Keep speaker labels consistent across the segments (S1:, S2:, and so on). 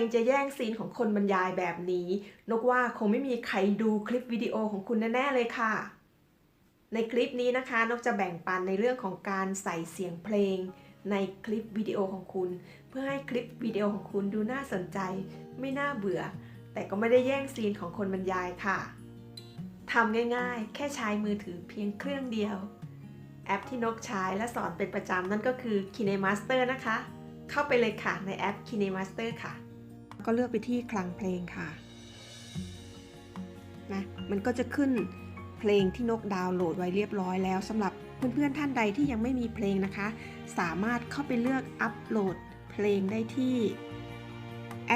S1: งจะแย่งซีนของคนบรรยายแบบนี้ นกว่าคงไม่มีใครดูคลิปวิดีโอของคุณแน่ๆเลยค่ะ ในคลิปนี้นะคะ นกจะแบ่งปันในเรื่องของการใส่เสียงเพลง ในคลิปวิดีโอของคุณ เพื่อให้คลิปวิดีโอของคุณดูน่าสนใจ ไม่น่าเบื่อ แต่ก็ไม่ได้แย่งซีนของคนบรรยายค่ะทำง่ายๆ แค่ใช้มือถือเพียงเครื่องเดียว แอปที่นกใช้และสอนเป็นประจำนั่นก็คือ KineMaster นะคะ เข้าไปเลยค่ะในแอป KineMaster ค่ะ ก็เลือกไปที่คลังเพลงค่ะนะมันก็จะขึ้นเพลงที่นกดาวน์โหลดไว้เรียบร้อยแล้วสำหรับเพื่อนๆท่านใดที่ยังไม่มีเพลงนะคะ สามารถเข้าไปเลือกอัปโหลดเพลงได้ที่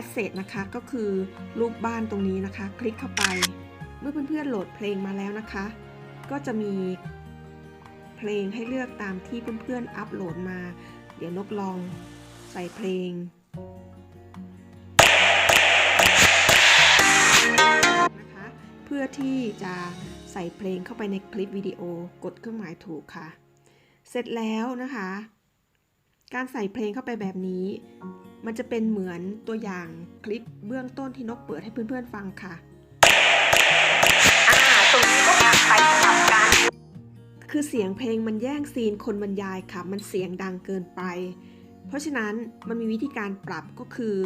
S1: Asset นะคะ ก็คือรูปบ้านตรงนี้นะคะ คลิกเข้าไป เมื่อเพื่อนๆโหลดเพลงมาแล้วนะคะ ก็จะมีเพลงให้เลือกตามที่เพื่อนๆอัปโหลดมา เดี๋ยวนกลองใส่เพลง เพื่อที่จะใส่เพลงเข้าไปในคลิปวิดีโอกดเครื่องหมายถูกค่ะ เสร็จแล้วนะคะ การใส่เพลงเข้าไปแบบนี้ มันจะเป็นเหมือนตัวอย่างคลิปเบื้องต้นที่นกเปิดให้เพื่อนๆฟังค่ะ
S2: อ่าตรงนี้ก็ผ่านไปสำหรับการ
S1: คือเสียงเพลงมันแย่งซีนคนบรรยายค่ะ มันเสียงดังเกินไป เพราะฉะนั้นมันมีวิธีการปรับก็คือ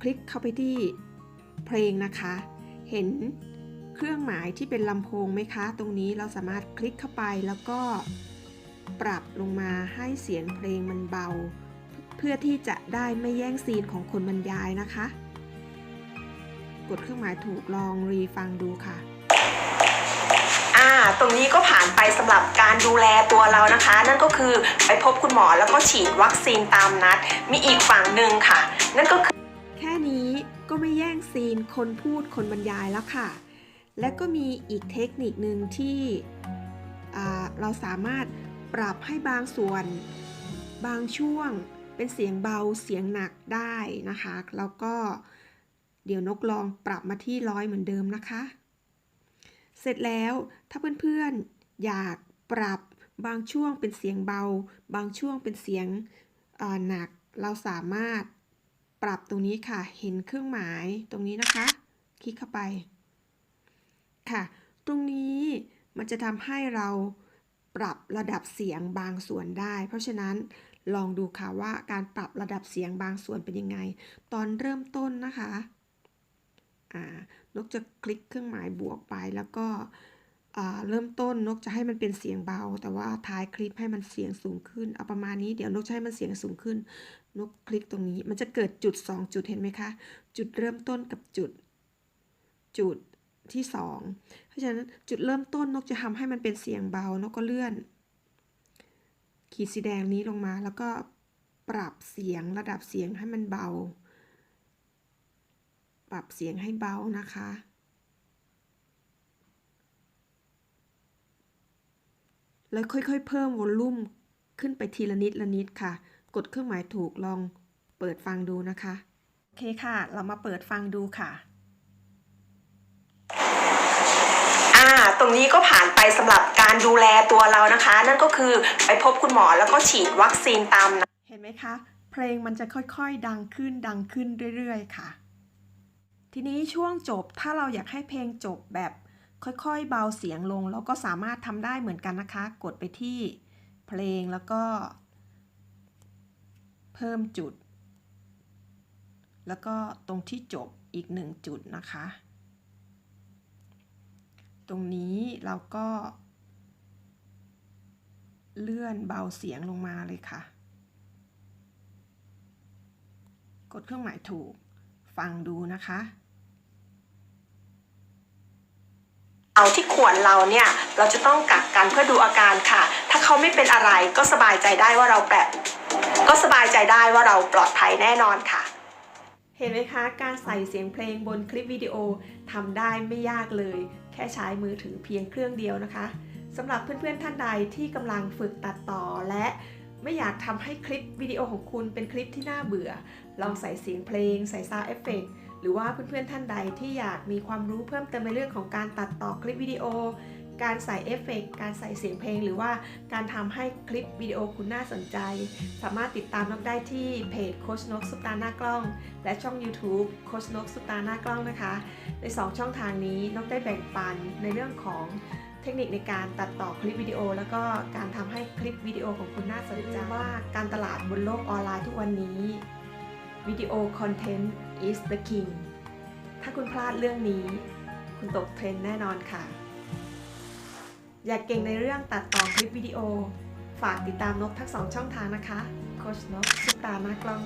S1: คลิกเข้าไปที่เพลงนะคะ เห็น เครื่องหมายที่เป็นลำโพงไหมคะ ตรงนี้เราสามารถคลิกเข้าไปแล้วก็ปรับลงมาให้เสียงเพลงมันเบา เพื่อที่จะได้ไม่แย่งซีนของคนบรรยายนะคะ กดเครื่องหมายถูกลองรีฟังดูค่ะ
S2: อ่าตรงนี้ก็ผ่านไปสำหรับการดูแลตัวเรานะคะ นั่นก็คือไปพบคุณหมอแล้วก็ฉีดวัคซีนตามนัด มีอีกฝั่งหนึ่งค่ะ นั่นก็คือ
S1: แค่นี้ก็ไม่แย่งซีนคนพูดคนบรรยายแล้วค่ะ และก็มีอีกเทคนิคหนึ่งที่เราสามารถปรับให้บางส่วน บางช่วงเป็นเสียงเบาเสียงหนักได้นะคะ แล้วก็เดี๋ยวนกลองปรับมาที่ร้อยเหมือนเดิมนะคะ เสร็จแล้วถ้าเพื่อนๆอยากปรับบางช่วงเป็นเสียงเบา บางช่วงเป็นเสียงหนัก เราสามารถปรับตรงนี้ค่ะ เห็นเครื่องหมายตรงนี้นะคะ คลิกเข้าไป ค่ะ ตรงนี้มันจะทำให้เราปรับระดับเสียงบางส่วนได้ เพราะฉะนั้นลองดูค่ะว่าการปรับระดับเสียงบางส่วนเป็นยังไง ตอนเริ่มต้นนะคะนกจะคลิกเครื่องหมายบวกไปแล้วก็เริ่มต้นนกจะให้มันเป็นเสียงเบา แต่ว่าท้ายคลิปให้มันเสียงสูงขึ้นเอาประมาณนี้เดี๋ยวนกจะให้มันเสียงสูงขึ้น นกคลิกตรงนี้ มันจะเกิดจุด 2 จุดเห็นไหมคะ จุดเริ่มต้นกับจุด จุด ที่ 2 เพราะฉะนั้นจุดเริ่มต้นนกจะทำให้มันเป็นเสียงเบานกก็เลื่อน ขีดสีแดงนี้ลงมาแล้วก็ปรับเสียงระดับเสียงให้มันเบา ปรับเสียงให้เบานะคะ แล้วค่อยๆ เพิ่มวอลลุ่มขึ้นไปทีละนิดละนิดค่ะ กดเครื่องหมายถูกลองเปิดฟังดูนะคะ โอเคค่ะ เรามาเปิดฟังดูค่ะ
S2: อ่า ตรงนี้ก็ผ่านไปสำหรับการดูแลตัวเรานะคะ นั่นก็คือไปพบคุณหมอแล้วก็ฉีดวัคซีนตามนัด
S1: เห็นไหมคะ เพลงมันจะค่อยๆ ดังขึ้นดังขึ้นเรื่อยๆ ค่ะ ทีนี้ช่วงจบถ้าเราอยากให้เพลงจบแบบค่อยๆ เบาเสียงลงเราก็สามารถทำได้เหมือนกันนะคะ กดไปที่เพลงแล้วก็ เพิ่มจุด แล้วก็ตรงที่จบอีกหนึ่งจุดนะคะ ตรงนี้เราก็ เลื่อนเบาเสียงลงมาเลยค่ะ กดเครื่องหมายถูก ฟังดูนะคะ
S2: เอาที่ขวดเราเนี่ย เราจะต้องกักกันเพื่อดูอาการค่ะ ถ้าเขาไม่เป็นอะไรก็สบายใจได้ว่าเราแบบก็สบายใจได้ว่าเราปลอดภัยแน่นอนค่ะ
S1: เห็นไหมคะ การใส่เสียงเพลงบนคลิปวิดีโอทำได้ไม่ยากเลยแค่ใช้มือถือเพียงเครื่องเดียวนะคะสำหรับเพื่อนๆท่านใดที่กำลังฝึกตัดต่อและไม่อยากทำให้คลิปวิดีโอของคุณเป็นคลิปที่น่าเบื่อ ลองใส่เสียงเพลง ใส่ซาวเอฟเฟกหรือว่าเพื่อนๆท่านใดที่อยากมีความรู้เพิ่มเติมในเรื่องของการตัดต่อคลิปวิดีโอ การใส่เอฟเฟกต์การใส่เสียงเพลง หรือว่าการทำให้คลิปวิดีโอคุณน่าสนใจ สามารถติดตามนกได้ที่เพจโคชนกสุปตาหน้ากล้อง และช่อง YouTube โคชนกสุปตาหน้ากล้องนะคะ ใน 2 ช่องทางนี้นกได้แบ่งปันในเรื่องของเทคนิคในการตัดต่อคลิปวิดีโอ แล้วก็การทำให้คลิปวิดีโอของคุณน่าสนใจว่าการตลาดบนโลกออนไลน์ทุกวันนี้วิดีโอคอนเทนต์ is the king ถ้าคุณพลาดเรื่องนี้ คุณตกเทรนแน่นอนค่ะ อยากเก่งในเรื่องตัดต่อคลิปวิดีโอ ฝากติดตามนกทั้งสองช่องทางนะคะ โคชนกสุตาหน้ากล้อง